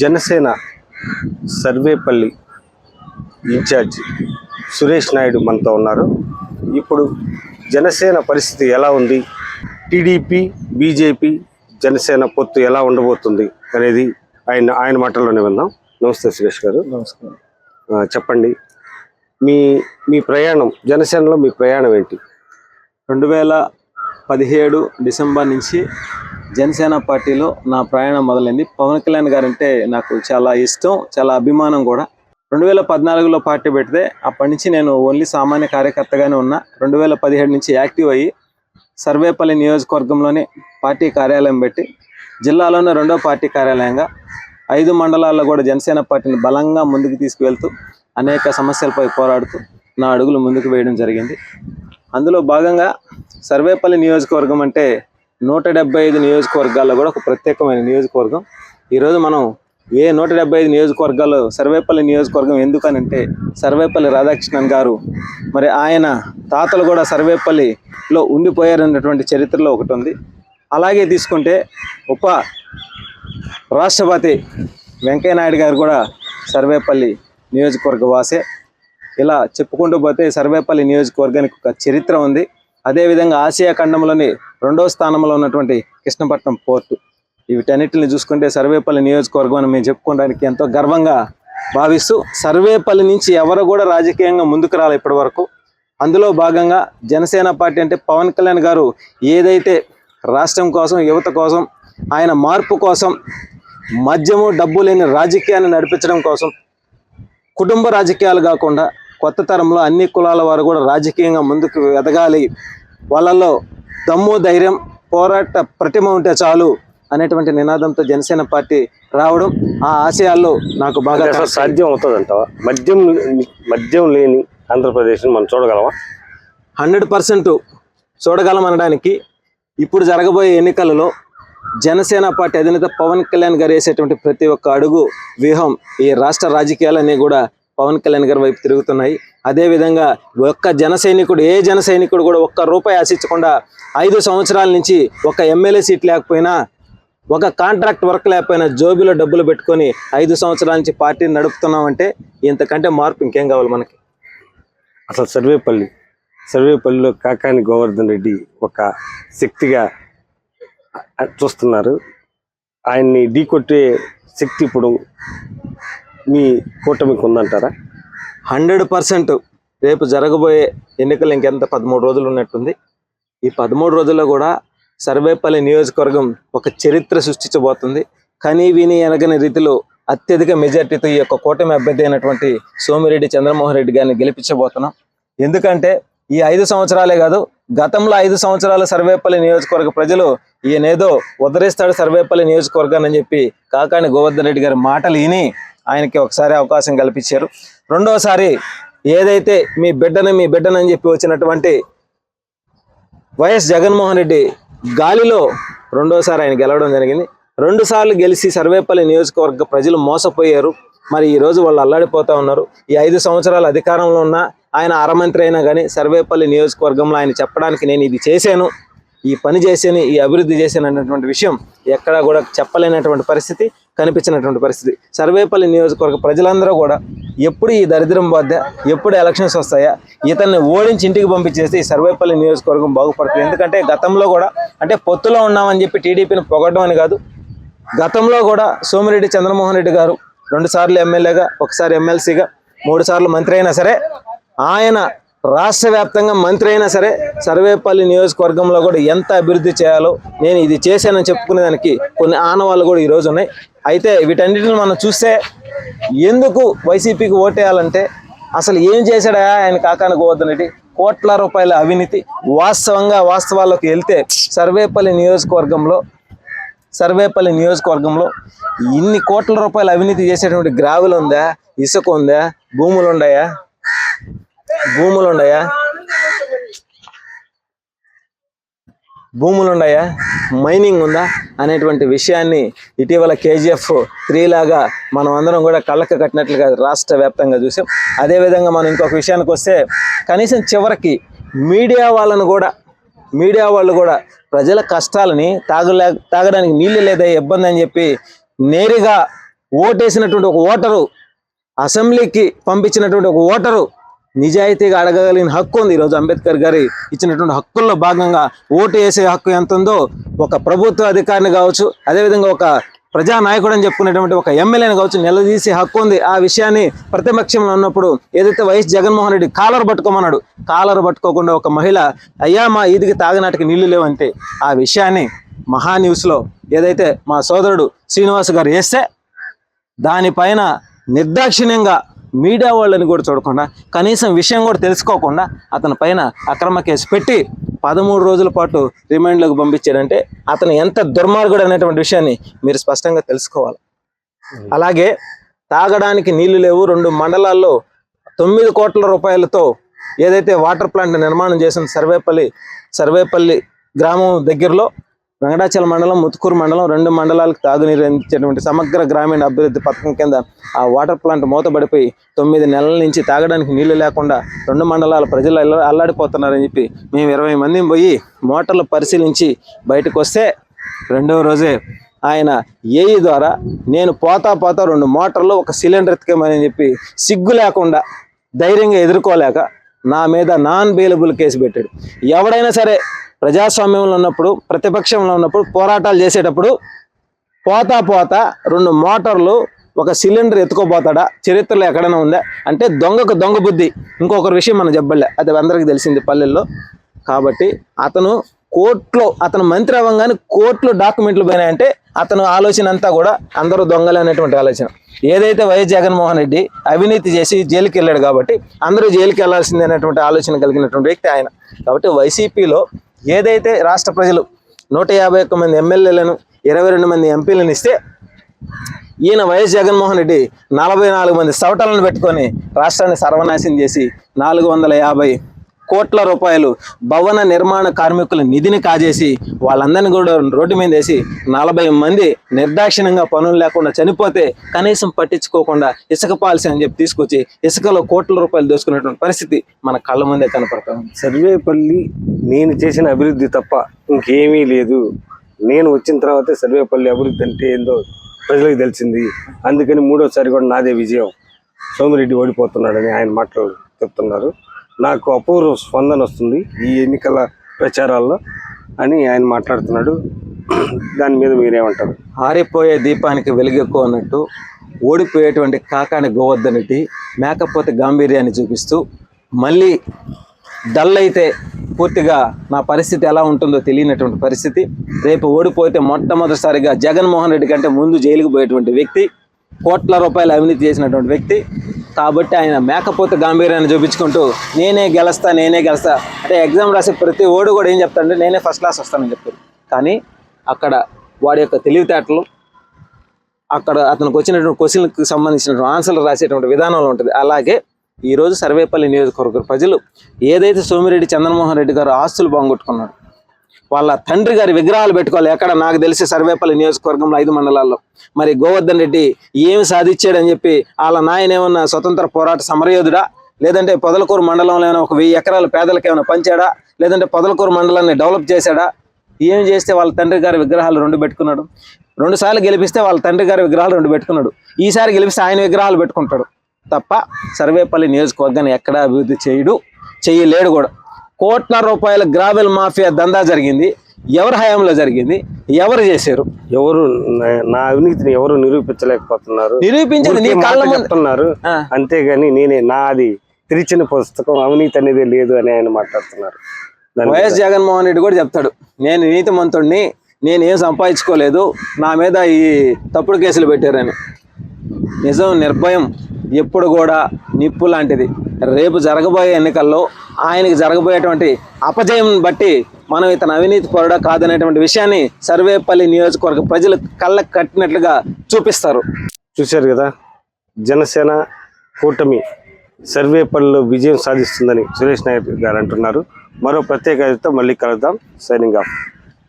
Janasena Sarvepalli incharge Suresh Naidu మనతో ఉన్నారు. ఇప్పుడు జనసేన పరిస్థితి ఎలా ఉంది? టీడీపీ బీజేపీ జనసేన పొత్తు ఎలా ఉండబోతుంది అనేది ఆయన ఆయన మాటల్లోనే విందాం. నమస్తే సురేష్ గారు. నమస్కారం. చెప్పండి. మీ మీ ప్రయాణం జనసేనలో మీ ప్రయాణం ఏంటి? రెండు వేల పదిహేడు డిసెంబర్ నుంచి జనసేన పార్టీలో నా ప్రయాణం మొదలైంది. పవన్ కళ్యాణ్ గారు అంటే నాకు చాలా ఇష్టం చాలా అభిమానం కూడా. రెండు వేల పద్నాలుగులో పార్టీ పెడితే అప్పటి నుంచి నేను ఓన్లీ సామాన్య కార్యకర్తగానే ఉన్నా. రెండు వేల పదిహేడు నుంచి యాక్టివ్ అయ్యి సర్వేపల్లి నియోజకవర్గంలోనే పార్టీ కార్యాలయం పెట్టి జిల్లాలోనే రెండో పార్టీ కార్యాలయంగా ఐదు మండలాల్లో కూడా జనసేన పార్టీని బలంగా ముందుకు తీసుకువెళ్తూ అనేక సమస్యలపై పోరాడుతూ నా అడుగులు ముందుకు వేయడం జరిగింది. అందులో భాగంగా సర్వేపల్లి నియోజకవర్గం అంటే నూట డెబ్బై ఐదు నియోజకవర్గాల్లో కూడా ఒక ప్రత్యేకమైన నియోజకవర్గం. ఈరోజు మనం ఏ నూట డెబ్బై ఐదు నియోజకవర్గాల్లో సర్వేపల్లి నియోజకవర్గం ఎందుకనంటే సర్వేపల్లి రాధాకృష్ణన్ గారు మరి ఆయన తాతలు కూడా సర్వేపల్లిలో ఉండిపోయారన్నటువంటి చరిత్రలో ఒకటి ఉంది. అలాగే తీసుకుంటే ఉప రాష్ట్రపతి వెంకయ్యనాయుడు గారు కూడా సర్వేపల్లి నియోజకవర్గ వాసే. ఇలా చెప్పుకుంటూ పోతే సర్వేపల్లి నియోజకవర్గానికి ఒక చరిత్ర ఉంది. అదేవిధంగా ఆసియా ఖండంలోని రెండవ స్థానంలో ఉన్నటువంటి కృష్ణపట్నం పోర్టు. వీటన్నిటిని చూసుకుంటే సర్వేపల్లి నియోజకవర్గం అని మేము చెప్పుకోవడానికి ఎంతో గర్వంగా భావిస్తూ సర్వేపల్లి నుంచి ఎవరు కూడా రాజకీయంగా ముందుకు రాలి ఇప్పటి వరకు. అందులో భాగంగా జనసేన పార్టీ అంటే పవన్ కళ్యాణ్ గారు ఏదైతే రాష్ట్రం కోసం యువత కోసం ఆయన మార్పు కోసం మద్యము డబ్బు లేని రాజకీయాన్ని నడిపించడం కోసం కుటుంబ రాజకీయాలు కాకుండా కొత్త తరంలో అన్ని కులాల వారు కూడా రాజకీయంగా ముందుకు ఎదగాలి వాళ్ళల్లో దమ్ము ధైర్యం పోరాట ప్రతిమ ఉంటే చాలు అనేటువంటి నినాదంతో జనసేన పార్టీ రావడం ఆ ఆశయాల్లో నాకు బాగా సాధ్యం అవుతుందంటావా? మద్యం మద్యం లేని ఆంధ్రప్రదేశ్ని మనం చూడగలమా? హండ్రెడ్ పర్సెంట్ చూడగలం అనడానికి ఇప్పుడు జరగబోయే ఎన్నికలలో జనసేన పార్టీ అధినేత పవన్ కళ్యాణ్ గారు వేసేటువంటి ప్రతి ఒక్క అడుగు వ్యూహం ఈ రాష్ట్ర రాజకీయాలన్నీ కూడా పవన్ కళ్యాణ్ గారి వైపు తిరుగుతున్నాయి. అదేవిధంగా ఒక్క జన సైనికుడు ఏ జన సైనికుడు కూడా ఒక్క రూపాయి ఆశించకుండా ఐదు సంవత్సరాల నుంచి ఒక ఎమ్మెల్యే సీట్ లేకపోయినా ఒక కాంట్రాక్ట్ వర్క్ లేకపోయినా జోబీలో డబ్బులు పెట్టుకొని ఐదు సంవత్సరాల నుంచి పార్టీని నడుపుతున్నామంటే ఇంతకంటే మార్పు ఇంకేం కావాలి మనకి? అసలు సర్వేపల్లి సర్వేపల్లిలో కాకాని గోవర్ధన్ రెడ్డి ఒక శక్తిగా చూస్తున్నారు. ఆయన్ని ఢీకొట్టే శక్తి ఇప్పుడు మీ కూటమికి ఉందంటారా హండ్రెడ్ పర్సెంట్ రేపు జరగబోయే ఎన్నికలు ఇంకెంత పదమూడు రోజులు ఉన్నట్టుంది. ఈ పదమూడు రోజుల్లో కూడా సర్వేపల్లి నియోజకవర్గం ఒక చరిత్ర సృష్టించబోతుంది. కానీ విని ఎనగని రీతిలో అత్యధిక మెజార్టీతో ఈ యొక్క కూటమి అభ్యర్థి అయినటువంటి సోమిరెడ్డి చంద్రమోహన్ రెడ్డి గారిని గెలిపించబోతున్నాం. ఎందుకంటే ఈ ఐదు సంవత్సరాలే కాదు గతంలో ఐదు సంవత్సరాల సర్వేపల్లి నియోజకవర్గ ప్రజలు ఈయనేదో ఉదరిస్తాడు సర్వేపల్లి నియోజకవర్గాన్ని అని చెప్పి కాకాని గోవర్ధన్ రెడ్డి గారి మాటలు విని ఆయనకి ఒకసారి అవకాశం కల్పించారు. రెండోసారి ఏదైతే మీ బిడ్డను మీ బిడ్డనని అని చెప్పి వచ్చినటువంటి వైఎస్ జగన్మోహన్ రెడ్డి గాలిలో రెండోసారి ఆయన గెలవడం జరిగింది. రెండు సార్లు గెలిచి సర్వేపల్లి నియోజకవర్గ ప్రజలు మోసపోయారు. మరి ఈ రోజు వాళ్ళు అల్లాడిపోతూ ఉన్నారు. ఈ ఐదు సంవత్సరాలు అధికారంలో ఉన్న ఆయన అరమంత్రి అయినా కానీ సర్వేపల్లి నియోజకవర్గంలో ఆయన చెప్పడానికి నేను ఇది చేశాను. ఈ పని చేశాను ఈ అభివృద్ధి చేశాను అనేటువంటి విషయం ఎక్కడా కూడా చెప్పలేనటువంటి పరిస్థితి. కనిపించినటువంటి పరిస్థితి. సర్వేపల్లి నియోజకవర్గ ప్రజలందరూ కూడా ఎప్పుడు ఈ దరిద్రం బాధ్య ఎప్పుడు ఎలక్షన్స్ వస్తాయా ఇతన్ని ఓడించి ఇంటికి పంపించేస్తే ఈ సర్వేపల్లి నియోజకవర్గం బాగుపడుతుంది. ఎందుకంటే గతంలో కూడా అంటే పొత్తులో ఉన్నామని చెప్పి టీడీపీని పొగడం అని కాదు గతంలో కూడా సోమిరెడ్డి చంద్రమోహన్ రెడ్డి గారు రెండుసార్లు ఎమ్మెల్యేగా ఒకసారి ఎమ్మెల్సీగా మూడు సార్లు మంత్రి అయినా సరే ఆయన రాష్ట్ర వ్యాప్తంగా మంత్రి అయినా సరే సర్వేపల్లి నియోజకవర్గంలో కూడా ఎంత అభివృద్ధి చేయాలో నేను ఇది చేశానని చెప్పుకునే దానికి కొన్ని ఆనవాళ్ళు కూడా ఈరోజు ఉన్నాయి. అయితే వీటన్నిటిని మనం చూస్తే ఎందుకు వైసీపీకి ఓటేయాలంటే అసలు ఏం చేశాడా ఆయన కాకానికి గోవర్ధన్ కోట్ల రూపాయల అవినీతి వాస్తవంగా వాస్తవాల్లోకి వెళ్తే సర్వేపల్లి నియోజకవర్గంలో సర్వేపల్లి నియోజకవర్గంలో ఇన్ని కోట్ల రూపాయల అవినీతి చేసేటువంటి గ్రావులు ఉందా? ఇసుక ఉందా? భూములు ఉన్నాయా భూములు ఉన్నాయా భూములు ఉన్నాయా మైనింగ్ ఉందా అనేటువంటి విషయాన్ని ఇటీవల కేజీఎఫ్ త్రీ లాగా మనం అందరం కూడా కళ్ళకు కట్టినట్లుగా రాష్ట్ర వ్యాప్తంగా చూసాం. అదేవిధంగా మనం ఇంకొక విషయానికి వస్తే కనీసం చివరికి మీడియా వాళ్ళను కూడా మీడియా వాళ్ళు కూడా ప్రజల కష్టాలని తాగలే తాగడానికి నీళ్ళు లేదా ఇబ్బంది అని చెప్పి నేరుగా ఓటేసినటువంటి ఒక ఓటరు అసెంబ్లీకి పంపించినటువంటి ఒక ఓటరు నిజాయితీగా అడగగలిగిన హక్కు ఉంది. ఈరోజు అంబేద్కర్ గారి ఇచ్చినటువంటి హక్కుల్లో భాగంగా ఓటు వేసే హక్కు ఎంత ఉందో ఒక ప్రభుత్వ అధికారిని కావచ్చు అదేవిధంగా ఒక ప్రజా నాయకుడు అని చెప్పుకునేటువంటి ఒక ఎమ్మెల్యేని కావచ్చు నిలదీసే హక్కు ఉంది. ఆ విషయాన్ని ప్రతిపక్షంలో ఉన్నప్పుడు ఏదైతే వైఎస్ జగన్మోహన్ రెడ్డి కాలర్ పట్టుకోమన్నాడు కాలర్ పట్టుకోకుండా ఒక మహిళ అయ్యా మా ఈదికి తాగనాటికి నీళ్ళు లేవంటే ఆ విషయాన్ని మహా న్యూస్లో ఏదైతే మా సోదరుడు శ్రీనివాస్ గారు వేస్తే దానిపైన నిర్దాక్షిణ్యంగా మీడియా వాళ్ళని కూడా చూడకుండా కనీసం విషయం కూడా తెలుసుకోకుండా అతని పైన అక్రమ కేసు పెట్టి పదమూడు రోజుల పాటు రిమాండ్లోకి పంపించాడంటే అతను ఎంత దుర్మార్గుడు అనేటువంటి విషయాన్ని మీరు స్పష్టంగా తెలుసుకోవాలి. అలాగే తాగడానికి నీళ్ళు లేవు రెండు మండలాల్లో తొమ్మిది కోట్ల రూపాయలతో ఏదైతే వాటర్ ప్లాంట్ నిర్మాణం చేసిన సర్వేపల్లి సర్వేపల్లి గ్రామం దగ్గరలో వెంకటాచల మండలం ముత్తుకూరు మండలం రెండు మండలాలకు తాగునీరు అందించేటువంటి సమగ్ర గ్రామీణ అభివృద్ధి పథకం కింద ఆ వాటర్ ప్లాంట్ మూతపడిపోయి తొమ్మిది నెలల నుంచి తాగడానికి నీళ్ళు లేకుండా రెండు మండలాల ప్రజలు అల్లాడిపోతున్నారని చెప్పి మేము ఇరవై మందిని పోయి మోటార్లు పరిశీలించి బయటకు వస్తే రెండవ రోజే ఆయన ఏఈ ద్వారా నేను పోతా పోతా రెండు మోటార్లు ఒక సిలిండర్ ఎత్తుకేమని చెప్పి సిగ్గు లేకుండా ధైర్యంగా ఎదుర్కోలేక నా మీద నాన్ బెయిలబుల్ కేసు పెట్టాడు. ఎవడైనా సరే ప్రజాస్వామ్యంలో ఉన్నప్పుడు ప్రతిపక్షంలో ఉన్నప్పుడు పోరాటాలు చేసేటప్పుడు పోతా పోతా రెండు మోటార్లు ఒక సిలిండర్ ఎత్తుకోపోతాడా చరిత్రలో ఎక్కడైనా ఉందా? అంటే దొంగకు దొంగ బుద్ధి. ఇంకొకరి విషయం మనం చెప్పలే. అది అందరికీ తెలిసింది పల్లెల్లో. కాబట్టి అతను కోర్టులో అతను మంత్రి అవ్వగానే కోర్టులో డాక్యుమెంట్లు పోయినాయంటే అతను ఆలోచన అంతా కూడా అందరూ దొంగలు అనేటువంటి ఆలోచన. ఏదైతే వైఎస్ జగన్మోహన్ రెడ్డి అవినీతి చేసి జైలుకి వెళ్ళాడు కాబట్టి అందరూ జైలుకి వెళ్ళాల్సిందే అనేటువంటి ఆలోచన కలిగినటువంటి వ్యక్తి ఆయన. కాబట్టి వైసీపీలో ఏదైతే రాష్ట్ర ప్రజలు నూట యాభై ఒక్క మంది ఎమ్మెల్యేలను ఇరవై రెండు మంది ఎంపీలను ఇస్తే ఈయన వైఎస్ జగన్మోహన్ రెడ్డి నలభై నాలుగు మంది సవటలను పెట్టుకొని రాష్ట్రాన్ని సర్వనాశనం చేసి నాలుగు వందల యాభై కోట్ల రూపాయలు భవన నిర్మాణ కార్మికుల నిధిని కాజేసి వాళ్ళందరినీ కూడా రోడ్డు మీద వేసి నలభై మంది నిర్దాక్షిణ్యంగా పనులు లేకుండా చనిపోతే కనీసం పట్టించుకోకుండా ఇసుక పాలసీ అని చెప్పి తీసుకొచ్చి ఇసుకలో కోట్ల రూపాయలు దోసుకునేటువంటి పరిస్థితి మన కళ్ళ ముందే కనపడతాం సర్వేపల్లి నేను చేసిన అభివృద్ధి తప్ప ఇంకేమీ లేదు. నేను వచ్చిన తర్వాతే సర్వేపల్లి అభివృద్ధి అంటే ఏందో ప్రజలకు తెలిసింది. అందుకని మూడోసారి కూడా నాదే విజయం. సోమిరెడ్డి ఓడిపోతున్నాడని ఆయన మాటలు. చెప్తున్నారు. నాకు అపూర్వ స్పందన వస్తుంది ఈ ఎన్నికల ప్రచారాల్లో అని ఆయన మాట్లాడుతున్నాడు. దాని మీద మీరేమంటారు? ఆరిపోయే దీపానికి వెలుగెక్కువ అన్నట్టు ఓడిపోయేటువంటి కాకాని గోవర్ధనటి మేకపోతే గాంభీర్యాన్ని చూపిస్తూ మళ్ళీ డల్ అయితే పూర్తిగా నా పరిస్థితి ఎలా ఉంటుందో తెలియనటువంటి పరిస్థితి. రేపు ఓడిపోతే మొట్టమొదటిసారిగా జగన్మోహన్ రెడ్డి కంటే ముందు జైలుకు పోయేటువంటి వ్యక్తి కోట్ల రూపాయలు అవినీతి చేసినటువంటి వ్యక్తి కాబట్టి ఆయన మేకపోత గాంభీర్యాన్ని చూపించుకుంటూ నేనే గెలుస్తా నేనే గెలుస్తా. అంటే ఎగ్జామ్ రాసే ప్రతి ఓడు కూడా ఏం చెప్తాడంటే నేనే ఫస్ట్ క్లాస్ వస్తానని చెప్తాడు కానీ అక్కడ వాడి యొక్క తెలివితేటలు అక్కడ అతనికి వచ్చినటువంటి క్వశ్చన్కి సంబంధించిన ఆన్సర్లు రాసేటువంటి విధానంలో ఉంటుంది. అలాగే ఈరోజు సర్వేపల్లి నియోజకవర్గ ప్రజలు ఏదైతే సోమిరెడ్డి చంద్రమోహన్ రెడ్డి గారు ఆస్తులు బాగొట్టుకున్నాడు వాళ్ళ తండ్రి గారి విగ్రహాలు పెట్టుకోవాలి. ఎక్కడ? నాకు తెలిసి సర్వేపల్లి నియోజకవర్గంలో ఐదు మండలాల్లో. మరి గోవర్ధన్ రెడ్డి ఏమి సాధించాడని చెప్పి వాళ్ళ నాయన ఏమన్నా స్వతంత్ర పోరాట సమరయోధుడా? లేదంటే పొదలకూరు మండలంలో ఏమైనా ఒక వెయ్యి ఎకరాలు పేదలకు ఏమైనా పంచాడా? లేదంటే పొదలకూరు మండలాన్ని డెవలప్ చేశాడా? ఏం చేస్తే వాళ్ళ తండ్రి గారి విగ్రహాలు రెండు పెట్టుకున్నాడు? రెండు సార్లు గెలిపిస్తే వాళ్ళ తండ్రి గారి విగ్రహాలు రెండు పెట్టుకున్నాడు. ఈసారి గెలిపిస్తే ఆయన విగ్రహాలు పెట్టుకుంటాడు. తప్ప సర్వేపల్లి నియోజకవర్గాన్ని ఎక్కడా అభివృద్ధి చేయడు చేయలేడు కూడా. కోట్ల రూపాయల గ్రావెల్ మాఫియా దందా జరిగింది. ఎవరి హయాంలో జరిగింది? ఎవరు చేశారు? ఎవరు నా- అవినీతిని ఎవరు నిరూపించలేకపోతున్నారు? నిరూపించింది నీ కళ్ళ చెప్తున్నారు. అంతేగాని నేనే నాది తెరిచిన పుస్తకం అవినీతి అనేది లేదు అని ఆయన మాట్లాడుతున్నారు. వైఎస్ జగన్మోహన్ రెడ్డి కూడా చెప్తాడు. నేను నీతిమంతుడిని నేను ఏం సంపాదించుకోలేదు నా మీద ఈ తప్పుడు కేసులు పెట్టారని. నిజం నిర్భయం. ఎప్పుడు కూడా నిప్పు లాంటిది. రేపు జరగబోయే ఎన్నికల్లో ఆయనకి జరగబోయేటువంటి అపజయం బట్టి మనం ఇతను అవినీతి పరుడా కాదనేటువంటి విషయాన్ని సర్వేపల్లి నియోజకవర్గ ప్రజలు కళ్ళకు కట్టినట్లుగా చూపిస్తారు. చూశారు కదా? జనసేన కూటమి సర్వేపల్లిలో విజయం సాధిస్తుందని సురేష్ నాయక్ గారు అంటున్నారు. మరో ప్రత్యేకతతో మళ్ళీ కలుద్దాం. Signing off.